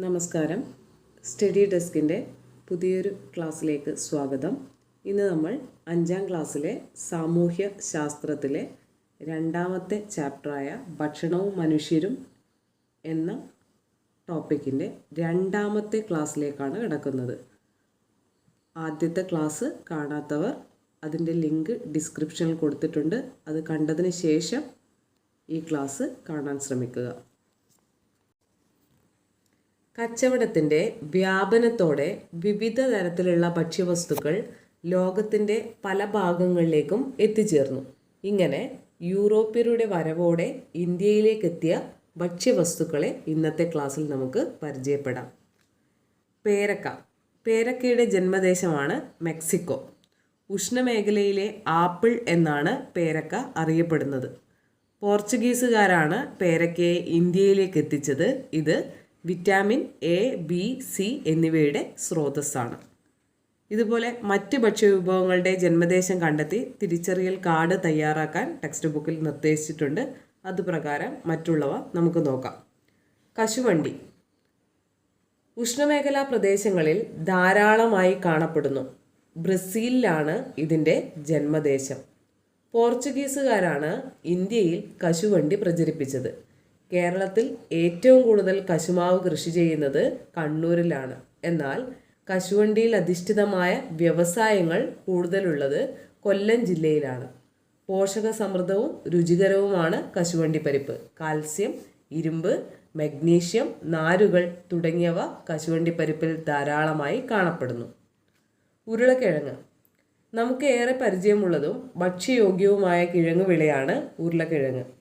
നമസ്കാരം. സ്റ്റഡി ഡെസ്കിന്റെ പുതിയൊരു ക്ലാസ്സിലേക്ക് സ്വാഗതം. ഇന്ന് നമ്മൾ അഞ്ചാം ക്ലാസ്സിലെ സാമൂഹ്യ ശാസ്ത്രത്തിലെ രണ്ടാമത്തെ ചാപ്റ്ററായ ഭക്ഷണവും മനുഷ്യരും എന്ന ടോപ്പിക്കിന്റെ രണ്ടാമത്തെ ക്ലാസ്സിലേക്കാണ് കിടക്കുന്നത്. ആദ്യത്തെ ക്ലാസ് കാണാത്തവർ അതിന്റെ ലിങ്ക് ഡിസ്ക്രിപ്ഷനിൽ കൊടുത്തിട്ടുണ്ട്. അത് കണ്ടതിന് ശേഷം ഈ ക്ലാസ് കാണാൻ ശ്രമിക്കുക. കച്ചവടത്തിന്റെ വ്യാപനത്തോടെ വിവിധ തരത്തിലുള്ള ഭക്ഷ്യവസ്തുക്കൾ ലോകത്തിന്റെ പല ഭാഗങ്ങളിലേക്കും എത്തിച്ചേർന്നു. ഇങ്ങനെ യൂറോപ്യരുടെ വരവോടെ ഇന്ത്യയിലേക്കെത്തിയ ഭക്ഷ്യവസ്തുക്കളെ ഇന്നത്തെ ക്ലാസ്സിൽ നമുക്ക് പരിചയപ്പെടാം. പേരക്ക. പേരക്കയുടെ ജന്മദേശമാണ് മെക്സിക്കോ. ഉഷ്ണമേഖലയിലെ ആപ്പിൾ എന്നാണ് പേരക്ക അറിയപ്പെടുന്നത്. പോർച്ചുഗീസുകാരാണ് പേരക്കയെ ഇന്ത്യയിലേക്ക് എത്തിച്ചത് ഇത് വിറ്റാമിൻ എ ബി സി എന്നിവയുടെ സ്രോതസ്സാണ്. ഇതുപോലെ മറ്റ് ഭക്ഷ്യവിഭവങ്ങളുടെ ജന്മദേശം കണ്ടെത്തി തിരിച്ചറിയൽ കാർഡ് തയ്യാറാക്കാൻ ടെക്സ്റ്റ് ബുക്കിൽ നിർദ്ദേശിച്ചിട്ടുണ്ട് അതുപ്രകാരം മറ്റുള്ളവ നമുക്ക് നോക്കാം. കശുവണ്ടി. ഉഷ്ണമേഖലാ പ്രദേശങ്ങളിൽ ധാരാളമായി കാണപ്പെടുന്നു. ബ്രസീലിലാണ് ഇതിന്റെ ജന്മദേശം. പോർച്ചുഗീസുകാരാണ് ഇന്ത്യയിൽ കശുവണ്ടി പ്രചരിപ്പിച്ചത്. കേരളത്തിൽ ഏറ്റവും കൂടുതൽ കശുമാവ് കൃഷി ചെയ്യുന്നത് കണ്ണൂരിലാണ്. എന്നാൽ കശുവണ്ടിയിൽ അധിഷ്ഠിതമായ വ്യവസായങ്ങൾ കൂടുതലുള്ളത് കൊല്ലം ജില്ലയിലാണ്. പോഷക സമൃദ്ധവും രുചികരവുമാണ് കശുവണ്ടി പരിപ്പ്. കാൽസ്യം ഇരുമ്പ് മഗ്നീഷ്യം നാരുകൾ തുടങ്ങിയവ കശുവണ്ടി പരിപ്പിൽ ധാരാളമായി കാണപ്പെടുന്നു. ഉരുളക്കിഴങ്ങ്. നമുക്ക് ഏറെ പരിചയമുള്ളതും ഭക്ഷ്യയോഗ്യവുമായ കിഴങ്ങ് വിളയാണ് ഉരുളക്കിഴങ്ങ്.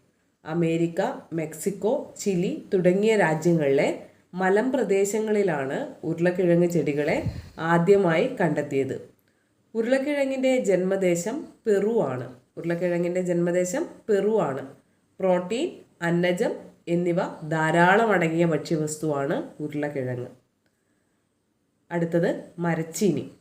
അമേരിക്ക മെക്സിക്കോ ചിലി തുടങ്ങിയ രാജ്യങ്ങളിലെ മലമ്പ്രദേശങ്ങളിലാണ് ഉരുളക്കിഴങ്ങ് ചെടികളെ ആദ്യമായി കണ്ടെത്തിയത്. ഉരുളക്കിഴങ്ങിന്റെ ജന്മദേശം പെറു ആണ്. ഉരുളക്കിഴങ്ങിന്റെ ജന്മദേശം പെറു ആണ്. പ്രോട്ടീൻ അന്നജം എന്നിവ ധാരാളം അടങ്ങിയ ഭക്ഷ്യവസ്തുവാണ് ഉരുളക്കിഴങ്ങ്. അടുത്തത് മരച്ചീനി.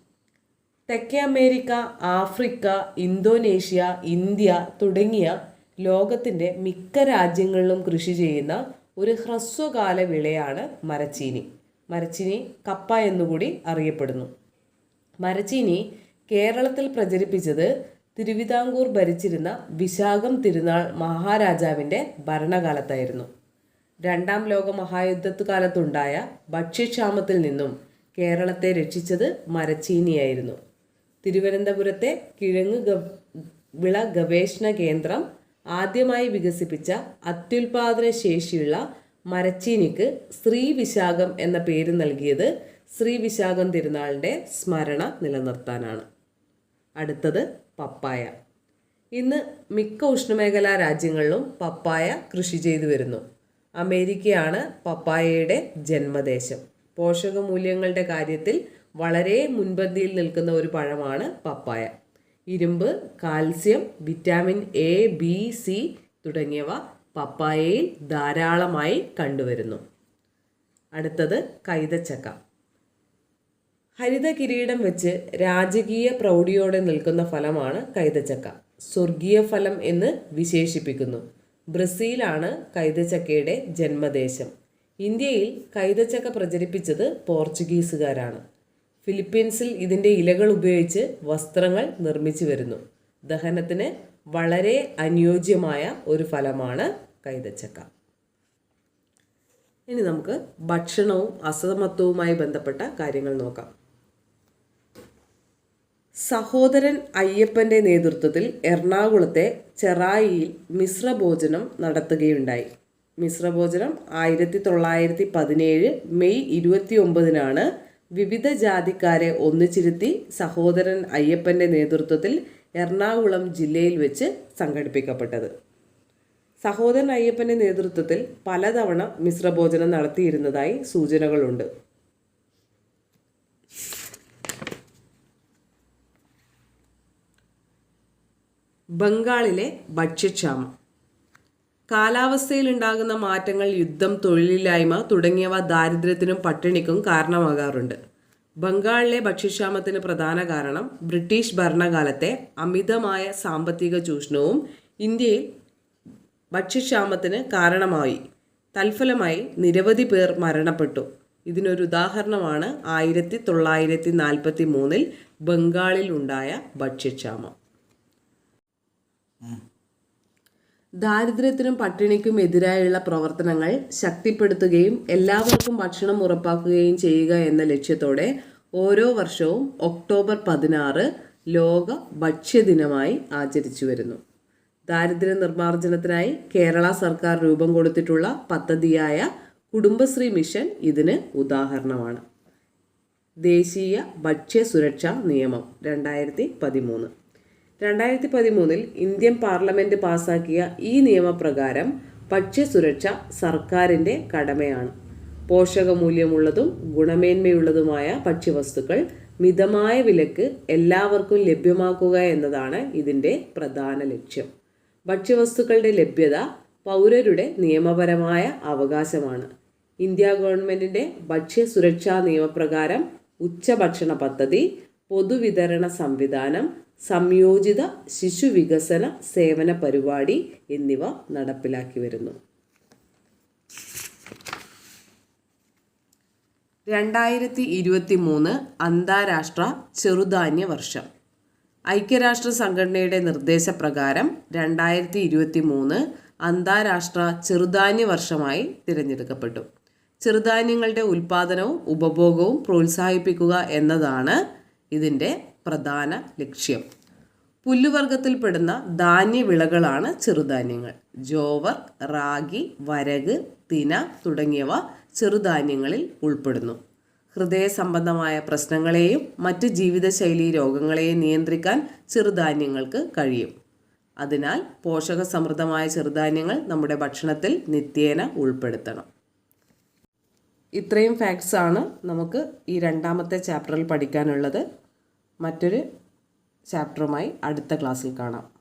തെക്കേ അമേരിക്ക ആഫ്രിക്ക ഇന്തോനേഷ്യ ഇന്ത്യ തുടങ്ങിയ ലോകത്തിന്റെ മിക്ക രാജ്യങ്ങളിലും കൃഷി ചെയ്യുന്ന ഒരു ഹ്രസ്വകാല വിളയാണ് മരച്ചീനി. മരച്ചീനി കപ്പ എന്നുകൂടി അറിയപ്പെടുന്നു. മരച്ചീനി കേരളത്തിൽ പ്രചരിപ്പിച്ചത് തിരുവിതാംകൂർ ഭരിച്ചിരുന്ന വിശാഖം തിരുനാൾ മഹാരാജാവിന്റെ ഭരണകാലത്തായിരുന്നു. രണ്ടാം ലോക മഹായുദ്ധത്തു കാലത്തുണ്ടായ ഭക്ഷ്യക്ഷാമത്തിൽ നിന്നും കേരളത്തെ രക്ഷിച്ചത് മരച്ചീനിയായിരുന്നു. തിരുവനന്തപുരത്തെ കിഴങ്ങ് വിള ഗവേഷണ കേന്ദ്രം ആദ്യമായി വികസിപ്പിച്ച അത്യുൽപാദന ശേഷിയുള്ള മരച്ചീനിക്ക് ശ്രീ വിശാഖം എന്ന പേര് നൽകിയത് ശ്രീ വിശാഖം തിരുനാളിന്റെ സ്മരണ നിലനിർത്താനാണ്. അടുത്തത് പപ്പായ. ഇന്ന് മിക്ക ഉഷ്ണമേഖലാ രാജ്യങ്ങളിലും പപ്പായ കൃഷി ചെയ്തു വരുന്നു. അമേരിക്കയാണ് പപ്പായയുടെ ജന്മദേശം. പോഷകമൂല്യങ്ങളുടെ കാര്യത്തിൽ വളരെ മുൻപന്തിയിൽ നിൽക്കുന്ന ഒരു പഴമാണ് പപ്പായ. ഇരുമ്പ് calcium vitamin A B C തുടങ്ങിയവ പപ്പായയിൽ ധാരാളമായി കണ്ടുവരുന്നു. അടുത്തത് കൈതച്ചക്ക. ഹരിത കിരീടം വെച്ച് രാജകീയ പ്രൗഢിയോടെ നിൽക്കുന്ന ഫലമാണ് കൈതച്ചക്ക. സ്വർഗീയ ഫലം എന്ന് വിശേഷിപ്പിക്കുന്നു. ബ്രസീലാണ് കൈതച്ചക്കയുടെ ജന്മദേശം. ഇന്ത്യയിൽ കൈതച്ചക്ക പ്രചരിപ്പിച്ചത് പോർച്ചുഗീസുകാരാണ്. ഫിലിപ്പീൻസിൽ ഇതിന്റെ ഇലകൾ ഉപയോഗിച്ച് വസ്ത്രങ്ങൾ നിർമ്മിച്ചു വരുന്നു. ദഹനത്തിന് വളരെ അനുയോജ്യമായ ഒരു ഫലമാണ് കൈതച്ചക്ക. ഇനി നമുക്ക് ഭക്ഷണവും അസമത്വവുമായി ബന്ധപ്പെട്ട കാര്യങ്ങൾ നോക്കാം. സഹോദരൻ അയ്യപ്പന്റെ നേതൃത്വത്തിൽ എറണാകുളത്തെ ചെറായിയിൽ മിശ്രഭോജനം നടത്തുകയുണ്ടായി. മിശ്രഭോജനം ആയിരത്തി തൊള്ളായിരത്തി പതിനേഴ് മെയ് ഇരുപത്തി ഒമ്പതിനാണ് വിവിധ ജാതിക്കാരെ ഒന്നിച്ചിരുത്തി സഹോദരൻ അയ്യപ്പന്റെ നേതൃത്വത്തിൽ എറണാകുളം ജില്ലയിൽ വെച്ച് സംഘടിപ്പിക്കപ്പെട്ടത്. സഹോദരൻ അയ്യപ്പന്റെ നേതൃത്വത്തിൽ പലതവണ മിശ്രഭോജനം നടത്തിയിരുന്നതായി സൂചനകളുണ്ട്. ബംഗാളിലെ ഭക്ഷ്യക്ഷാമം. കാലാവസ്ഥയിലുണ്ടാകുന്ന മാറ്റങ്ങൾ യുദ്ധം തൊഴിലില്ലായ്മ തുടങ്ങിയവ ദാരിദ്ര്യത്തിനും പട്ടിണിക്കും കാരണമാകാറുണ്ട്. ബംഗാളിലെ ഭക്ഷ്യക്ഷാമത്തിന് പ്രധാന കാരണം ബ്രിട്ടീഷ് ഭരണകാലത്തെ അമിതമായ സാമ്പത്തിക ചൂഷണവും ഇന്ത്യയിൽ ഭക്ഷ്യക്ഷാമത്തിന് കാരണമായി. തൽഫലമായി നിരവധി പേർ മരണപ്പെട്ടു. ഇതിനൊരു ഉദാഹരണമാണ് ആയിരത്തി തൊള്ളായിരത്തി നാൽപ്പത്തി മൂന്നിൽ ബംഗാളിൽ ഉണ്ടായ ഭക്ഷ്യക്ഷാമം. ദാരിദ്ര്യത്തിനും പട്ടിണിക്കും എതിരായുള്ള പ്രവർത്തനങ്ങൾ ശക്തിപ്പെടുത്തുകയും എല്ലാവർക്കും ഭക്ഷണം ഉറപ്പാക്കുകയും ചെയ്യുക എന്ന ലക്ഷ്യത്തോടെ ഓരോ വർഷവും ഒക്ടോബർ പതിനാറ് ലോക ഭക്ഷ്യദിനമായി ആചരിച്ചു വരുന്നു. ദാരിദ്ര്യ നിർമ്മാർജനത്തിനായി കേരള സർക്കാർ രൂപം കൊടുത്തിട്ടുള്ള പദ്ധതിയായ കുടുംബശ്രീ മിഷൻ ഇതിന് ഉദാഹരണമാണ്. ദേശീയ ഭക്ഷ്യ സുരക്ഷാ നിയമം രണ്ടായിരത്തി പതിമൂന്ന്. രണ്ടായിരത്തി പതിമൂന്നിൽ ഇന്ത്യൻ പാർലമെന്റ് പാസാക്കിയ ഈ നിയമപ്രകാരം ഭക്ഷ്യസുരക്ഷ സർക്കാരിന്റെ കടമയാണ്. പോഷകമൂല്യമുള്ളതും ഗുണമേന്മയുള്ളതുമായ ഭക്ഷ്യവസ്തുക്കൾ മിതമായ വിലക്ക് എല്ലാവർക്കും ലഭ്യമാക്കുക എന്നതാണ് ഇതിന്റെ പ്രധാന ലക്ഷ്യം. ഭക്ഷ്യവസ്തുക്കളുടെ ലഭ്യത പൗരരുടെ നിയമപരമായ അവകാശമാണ്. ഇന്ത്യ ഗവൺമെന്റിന്റെ ഭക്ഷ്യസുരക്ഷാ നിയമപ്രകാരം ഉച്ചഭക്ഷണ പദ്ധതി പൊതുവിതരണ സംവിധാനം സംയോജിത ശിശുവികസന സേവന പരിപാടി എന്നിവ നടപ്പിലാക്കി വരുന്നു. രണ്ടായിരത്തി ഇരുപത്തി മൂന്ന് അന്താരാഷ്ട്ര ചെറുധാന്യ വർഷം. ഐക്യരാഷ്ട്ര സംഘടനയുടെ നിർദ്ദേശപ്രകാരം രണ്ടായിരത്തി ഇരുപത്തി മൂന്ന് അന്താരാഷ്ട്ര ചെറുധാന്യ വർഷമായി തിരഞ്ഞെടുക്കപ്പെട്ടു. ചെറുധാന്യങ്ങളുടെ ഉൽപ്പാദനവും ഉപഭോഗവും പ്രോത്സാഹിപ്പിക്കുക എന്നതാണ് ഇതിന്റെ പ്രധാന ലക്ഷ്യം. പുല്ലുവർഗത്തിൽപ്പെടുന്ന ധാന്യവിളകളാണ് ചെറുധാന്യങ്ങൾ. ജോവർ റാഗി വരക് തിന തുടങ്ങിയവ ചെറുധാന്യങ്ങളിൽ ഉൾപ്പെടുന്നു. ഹൃദയ സംബന്ധമായ പ്രശ്നങ്ങളെയും മറ്റ് ജീവിതശൈലി രോഗങ്ങളെയും നിയന്ത്രിക്കാൻ ചെറുധാന്യങ്ങൾക്ക് കഴിയും. അതിനാൽ പോഷകസമൃദ്ധമായ ചെറുധാന്യങ്ങൾ നമ്മുടെ ഭക്ഷണത്തിൽ നിത്യേന ഉൾപ്പെടുത്തണം. ഇത്രയും ഫാക്ട്സ് ആണ് നമുക്ക് ഈ രണ്ടാമത്തെ ചാപ്റ്ററിൽ പഠിക്കാനുള്ളത്. മറ്റൊരു ചാപ്റ്ററുമായി അടുത്ത ക്ലാസ്സിൽ കാണാം.